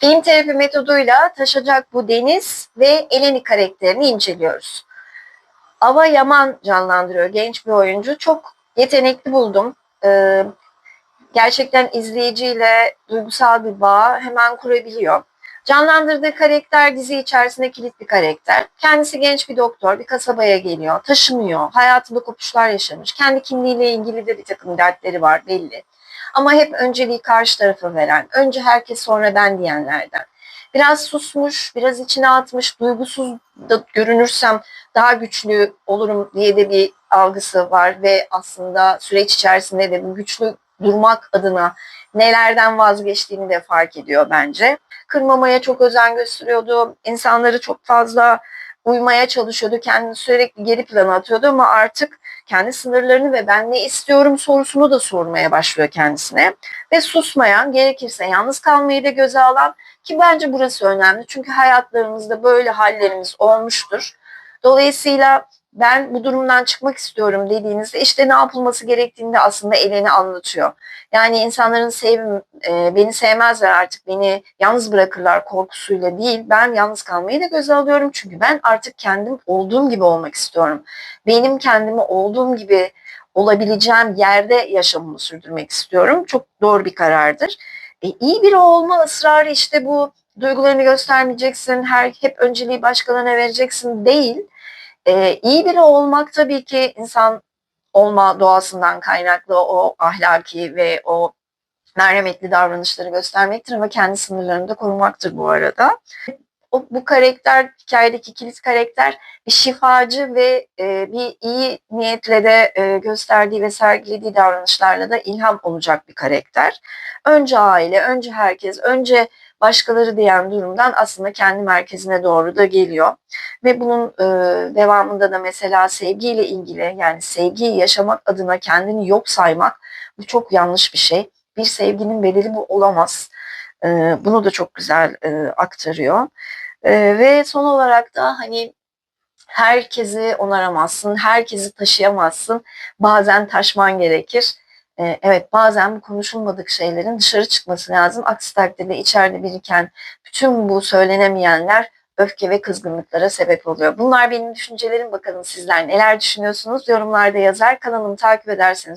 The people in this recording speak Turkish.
Film terapi metoduyla taşacak bu Deniz ve Eleni karakterini inceliyoruz. Ava Yaman canlandırıyor genç bir oyuncu. Çok yetenekli buldum. Ee, gerçekten izleyiciyle duygusal bir bağ hemen kurabiliyor. Canlandırdığı karakter dizi içerisinde kilit bir karakter. Kendisi genç bir doktor, bir kasabaya geliyor, taşınıyor, hayatında kopuşlar yaşamış. Kendi kimliğiyle ilgili de bir takım dertleri var belli. Ama hep önceliği karşı tarafa veren, önce herkes sonra ben diyenlerden. Biraz susmuş, biraz içine atmış, duygusuz da görünürsem daha güçlü olurum diye de bir algısı var ve aslında süreç içerisinde de bu güçlü durmak adına nelerden vazgeçtiğini de fark ediyor bence. Kırmamaya çok özen gösteriyordu. İnsanları çok fazla uymaya çalışıyordu. Kendini sürekli geri plana atıyordu ama artık kendi sınırlarını ve ben ne istiyorum sorusunu da sormaya başlıyor kendisine. Ve susmayan, gerekirse yalnız kalmayı da göze alan ki bence burası önemli. Çünkü hayatlarımızda böyle hallerimiz olmuştur. Dolayısıyla ben bu durumdan çıkmak istiyorum dediğinizde işte ne yapılması gerektiğini de aslında Eleni anlatıyor. Yani insanların sevim, e, beni sevmezler artık beni yalnız bırakırlar korkusuyla değil. Ben yalnız kalmayı da göze alıyorum çünkü ben artık kendim olduğum gibi olmak istiyorum. Benim kendimi olduğum gibi olabileceğim yerde yaşamımı sürdürmek istiyorum. Çok doğru bir karardır. E, iyi biri olma ısrarı işte bu duygularını göstermeyeceksin, her hep önceliği başkalarına vereceksin değil. E, iyi biri olmak tabii ki insan olma doğasından kaynaklı o ahlaki ve o merhametli davranışları göstermektir ama kendi sınırlarını da korumaktır bu arada. O, bu karakter, hikayedeki kilit karakter bir şifacı ve e, bir iyi niyetle de e, gösterdiği ve sergilediği davranışlarla da ilham olacak bir karakter. Önce aile, önce herkes, önce başkaları diyen durumdan aslında kendi merkezine doğru da geliyor. Ve bunun e, devamında da mesela sevgiyle ilgili yani sevgiyi yaşamak adına kendini yok saymak bu çok yanlış bir şey. Bir sevginin bedeli bu olamaz. E, bunu da çok güzel e, aktarıyor. E, ve son olarak da hani herkesi onaramazsın, herkesi taşıyamazsın. Bazen taşman gerekir. Ee, evet bazen konuşulmadık şeylerin dışarı çıkması lazım. Aksi takdirde içeride biriken bütün bu söylenemeyenler öfke ve kızgınlıklara sebep oluyor. Bunlar benim düşüncelerim. Bakalım sizler neler düşünüyorsunuz? Yorumlarda yazar. Kanalımı takip ederseniz